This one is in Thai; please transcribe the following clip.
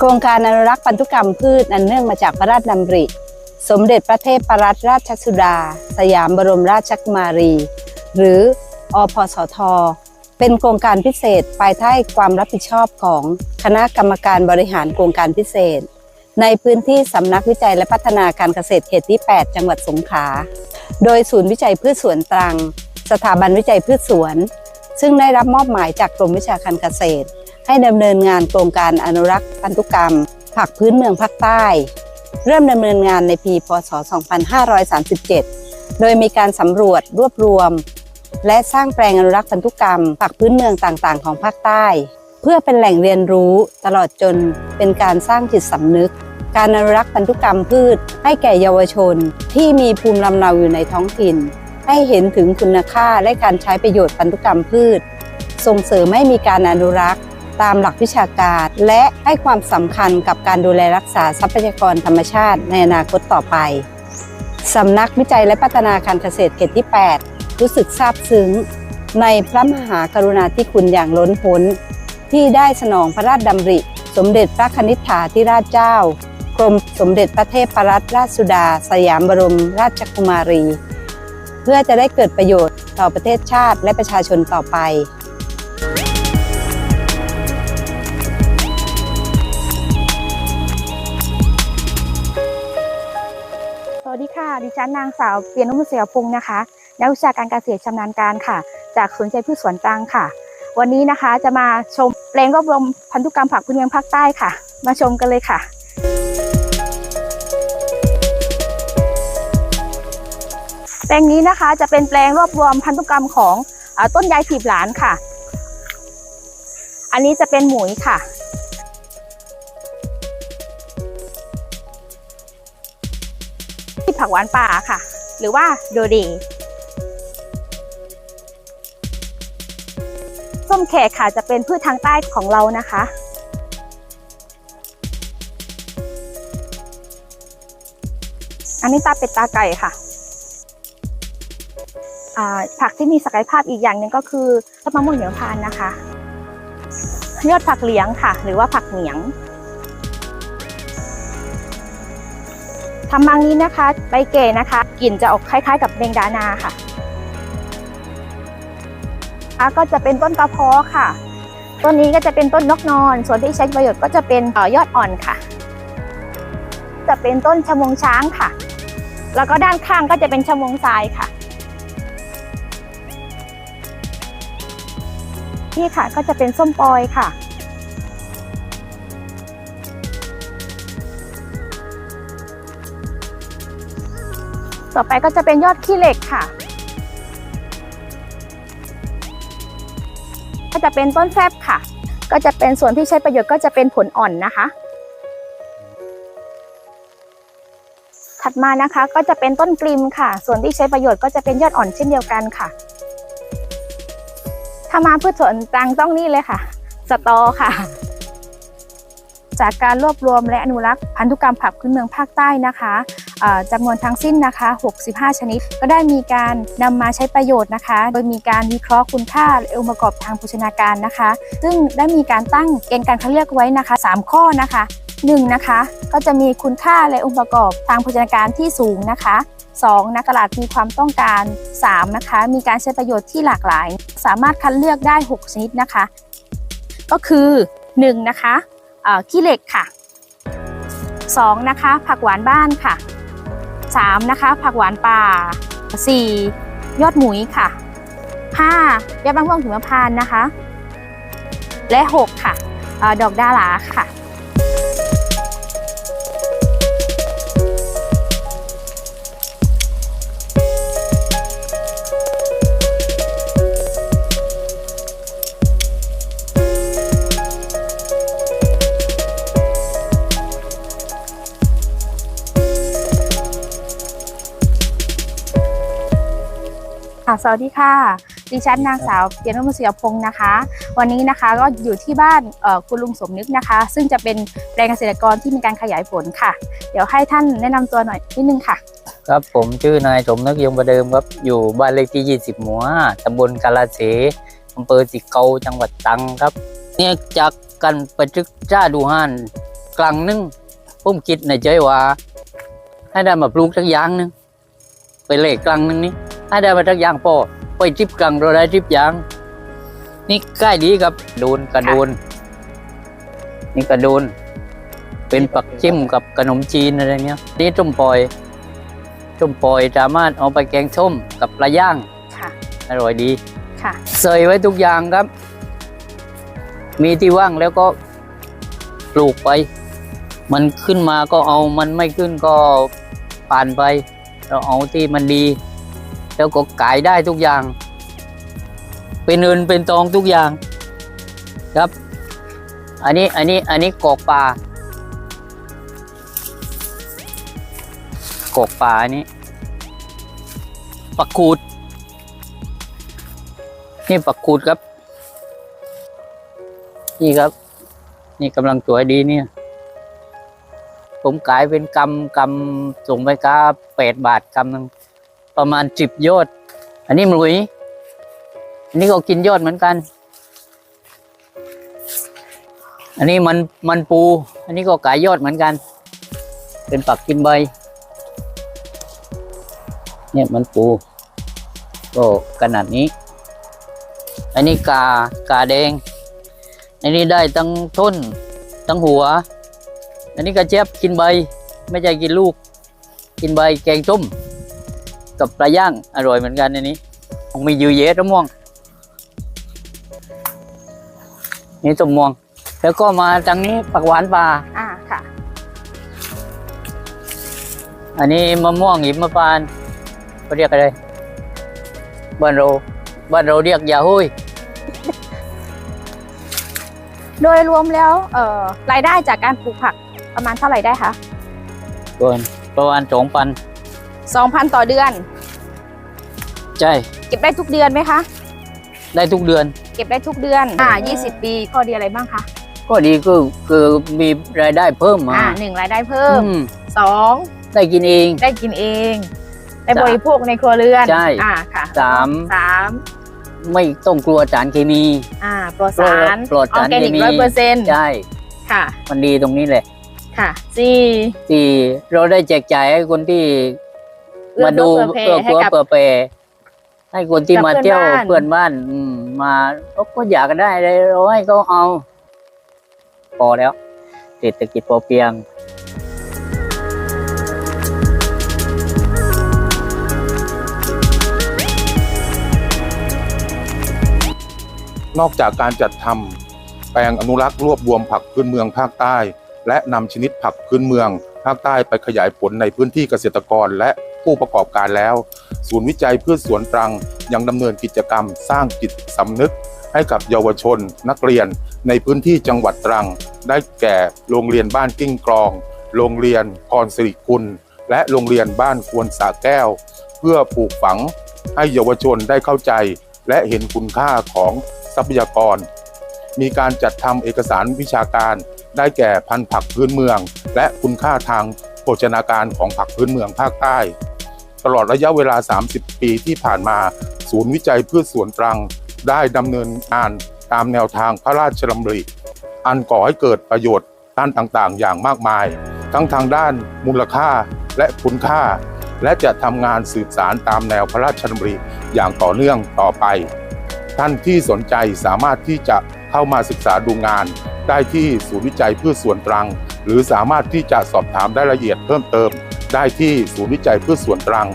โครงการอนุรักษ์พันธุกรรมพืชอันเนื่องมาจากพระราชดำริ สมเด็จพระเทพรัตนราชสุดา สยามบรมราชกุมารี หรืออพสท เป็นโครงการพิเศษภายใต้ความรับผิดชอบของคณะกรรมการบริหารโครงการพิเศษ ในพื้นที่สำนักวิจัยและพัฒนาการเกษตรเขตที่ 8 จังหวัดสงขลา โดยศูนย์วิจัยพืชสวนตรัง สถาบันวิจัยพืชสวน ซึ่งได้รับมอบหมายจากกรมวิชาการเกษตร ให้ดำเนินงานโครงการอนุรักษ์พันธุกรรม ผักพื้นเมืองภาคใต้ เริ่มดำเนินงานในปี พศ 2537 โดยมีการสำรวจรวบรวม และสร้างแปลงอนุรักษ์พันธุกรรม ผักพื้นเมืองต่างๆ ของภาคใต้ เพื่อเป็นแหล่งเรียนรู้ตลอดจนเป็นการสร้างจิตสำนึก การอนุรักษ์พันธุกรรมพืช ให้แก่เยาวชน ที่มีภูมิลำเนาอยู่ในท้องถิ่น ให้เห็นถึงคุณค่าและการใช้ประโยชน์พันธุกรรมพืช ส่งเสริมให้มีการอนุรักษ์ ตามหลักวิชาการ และให้ความสำคัญกับการดูแลรักษาทรัพยากรธรรมชาติในอนาคตต่อไปสำนักวิจัยและพัฒนาการเกษตรเขตที่ 8 รู้สึกซาบซึ้ง ในพระมหากรุณาธิคุณอย่างล้นพ้น ที่ได้สนองพระราชดำริ สมเด็จพระคณิษฐาธิราชเจ้ากรมสมเด็จพระเทพรัตนราชสุดา สยามบรมราชกุมารี เพื่อจะได้เกิดประโยชน์ต่อประเทศชาติและประชาชนต่อไป ดิฉันนางสาวเปียนุมุเสียพงศ์นะคะนักวิชาการเกษตรชำนาญการค่ะ จากสวนใจพืชสวนตรังค่ะ วันนี้นะคะจะมาชมแปลงรวบรวมพันธุกรรมผักพื้นเมืองภาคใต้ค่ะ มาชมกันเลยค่ะแปลงนี้นะคะจะเป็นแปลงรวบรวมพันธุกรรมของอต้นยายถีบหลานค่ะ อันนี้จะเป็นหมุยค่ะ ผักหวานป่าค่ะ หรือว่าโดเดส้มแขกค่ะจะเป็นพืชทางใต้ของเรานะคะ อันนี้ตาเป็ดตาไก่ค่ะ ผักที่มีศักยภาพอีกอย่างหนึ่งก็คือต้นมะม่วงเหนียวพานนะคะ ยอดผักเหลียงค่ะ หรือว่าผักเหนียง ทำมังนี้นะคะ ใบเก๋นะคะกลิ่นจะออกคล้าย ๆ กับแมงดานาค่ะอะก็จะเป็นต้นกระเพาะค่ะ ต้นนี้ก็จะเป็นต้นนกนอน ส่วนที่ใช้ประโยชน์ก็จะเป็นออยอดอ่อนค่ะ จะเป็นต้นชมงช้างค่ะ แล้วก็ด้านข้างก็จะเป็นชมงทรายค่ะ นี่ค่ะก็จะเป็นส้มปอยค่ะ ต่อไปก็จะเป็นยอดขี้เหล็กค่ะ ก็จะเป็นต้นแซบค่ะ ก็จะเป็นส่วนที่ใช้ประโยชน์ก็จะเป็นผลอ่อนนะคะ ถัดมานะคะก็จะเป็นต้นกลิมค่ะ ส่วนที่ใช้ประโยชน์ก็จะเป็นยอดอ่อนเช่นเดียวกันค่ะ ถ้ามาพืชสวนตังต้องนี่เลยค่ะ สตอค่ะ จากการรวบรวมและอนุรักษ์พันธุกรรมผักพื้นเมืองภาคใต้นะคะจำนวนทั้งสิ้นนะคะ 65 ชนิด ก็ได้มีการนำมาใช้ประโยชน์นะคะ โดยมีการวิเคราะห์คุณค่าและองค์ประกอบทางโภชนาการนะคะ ซึ่งได้มีการตั้งเกณฑ์การคัดเลือกไว้นะคะ 3 ข้อนะคะ1นะคะก็จะมีคุณค่าและองค์ประกอบทางโภชนาการที่สูงนะคะ 2 นักตลาดมีความต้องการ 3 นะคะ มีการใช้ประโยชน์ที่หลากหลาย สามารถคัดเลือกได้ 6 ชนิดนะคะ ก็คือ 1 นะคะ ขี้เหล็กค่ะ 2 นะคะ ผักหวานบ้านค่ะ 3 นะคะ ผักหวานป่า 4 ยอดหมุยค่ะ5ยอดมะม่วงหิมพานต์นะคะ และ 6 ค่ะออดอกดาหลาค่ะ ค่ะสวัสดีค่ะ ดิฉันนางสาวเปียโนมุสยพงศ์นะคะ วันนี้นะคะก็อยู่ที่บ้านคุณลุงสมนึกนะคะ ซึ่งจะเป็นแปลงเกษตรกรที่มีการขยายผลค่ะ เดี๋ยวให้ท่านแนะนำตัวหน่อยนิดนึงค่ะ ครับผมชื่อนายสมนึกยงประเดิมครับ อยู่บ้านเลขที่ 20 หมู่5ตำบลกาลาเสอำเภอสิเกาจังหวัดตรังครับ เนี่ยจากกันประจึกจ้าดูฮันกลางนึงผมคิดในใจว่า ให้ได้มาปลูกสักอย่างหนึงไปเล่กลางนึงนี่ ให้ได้มาสักอย่างพอไปทริปกลางเราได้ทริปยาง นี่ใกล้ดีครับโดนกระโดนนี่กระโดนเป็นปักจิ้มกับขนมจีนอะไรเนี้ยนี่ต้มปอยต้มปอยสามารถเอาไปแกงส้มกับปลาย่างค่ะอร่อยดีค่ะใส่ไว้ทุกอย่างครับ มีที่ว่างแล้วก็ปลูกไป มันขึ้นมาก็เอามันไม่ขึ้นก็ผ่านไป เราเอาที่มันดี แล้วก็ขายได้ทุกอย่าง เป็นเงินเป็นทองทุกอย่างครับ อันนี้อันนี้อันนี้กอกปลากอกปลาอันนี้ปักคูด นี่ปักคูดครับ นี่ครับ นี่กำลังสวยดีเนี่ย ผมขายเป็นกำกำส่งไปกาแปดบาทกำหนึง ประมาณสิบยอด อันนี้มลุยอันนี้ก็กินยอดเหมือนกัน อันนี้มันมันปู อันนี้ก็ขายยอดเหมือนกัน เป็นปักกินใบ เนี่ยมันปูก็ขนาดนี้ อันนี้กากาแดง อันนี้ได้ทั้งต้นทั้งหัว อันนี้กระเจี๊ยบกินใบ ไม่ใช่กินลูก กินใบแกงส้ม กับปลาย่างอร่อยเหมือนกันอันนี้ผมมียูเยสม่วง นี่ต้มม่วง แล้วก็มาทางนี้ผักหวานป่าอ่าค่ะ อันนี้มะม่วงหิมพานต์เขาเรียกอะไรบ้านเราบ้านเราเรียกยาหุยโดยรวมแล้วเอ่อรายได้จากการปลูกผักประมาณเท่าไหร่ได้คะเกินประมาณสองพัน 2,000 ต่อเดือน ใช่ เก็บได้ทุกเดือนไหมคะ ได้ทุกเดือน เก็บได้ทุกเดือน อ่า20 ปีข้อดีอะไรบ้างคะ ก็ดีคือคือมีรายได้เพิ่มมาอ่าหนึ่งรายได้เพิ่มอืมสองได้กินเอง ได้กินเอง ได้สามบริโภคในครัวเรือนใช่ อ่าค่ะสามสามไม่ต้องกลัวสารเคมี อ่าปลอดสารปลอดออสารร์แกนิกเคมี ร้อยเปอร์เซ็นต์ใช่ ค่ะมันดีตรงนี้แหละค่ะสี่ที่เราได้แจกจ่ายให้คนที่เอื้อ มาดูเฟื้อเผื่อแผ่ให้เพื่อเพื่อกับเผื่อแผ่ให้คนที่กับมาเพื่อนเที่ยวบ้านเพื่อนบ้าน อืม มาเขาก็อยากได้เลยเราให้เขาเอา พอแล้วเศรษฐกิจพอเพียงนอกจากการจัดทำแปลงอนุรักษ์รวบรวมผักพื้นเมืองภาคใต้ และนำชนิดผักพื้นเมืองภาคใต้ไปขยายผลในพื้นที่เกษตรกรและ ผู้ประกอบการแล้ว ศูนย์วิจัยพืชสวนตรังยังดำเนินกิจกรรมสร้างจิตสำนึก ให้กับเยาวชน นักเรียนในพื้นที่จังหวัดตรัง ได้แก่โรงเรียนบ้านกิ้งกรอง โรงเรียนพรสิริคุณและโรงเรียนบ้านควรสาแก้ว เพื่อปลูกฝังให้เยาวชนได้เข้าใจ และเห็นคุณค่าของทรัพยากร มีการจัดทำเอกสารวิชาการ ได้แก่พันธุ์ผักพื้นเมือง และคุณค่าทางโภชนาการของผักพื้นเมืองภาคใต้ ตลอดระยะเวลา 30 ปีที่ผ่านมา ศูนย์วิจัยพืชสวนตรัง ได้ดำเนินงานตามแนวทางพระราชดำริอันก่อให้เกิดประโยชน์ด้านต่างๆ อย่างมากมาย ทั้งทางด้านมูลค่าและคุณค่า และจะทำงานสืบสารตามแนวพระราชดำริอย่างต่อเนื่องต่อไป ท่านที่สนใจสามารถที่จะเข้ามาศึกษาดูงาน ได้ที่ศูนย์วิจัยพืชสวนตรัง หรือสามารถที่จะสอบถามรายละเอียดเพิ่มเติม ได้ที่ศูนย์วิจัยพืชสวนตรัง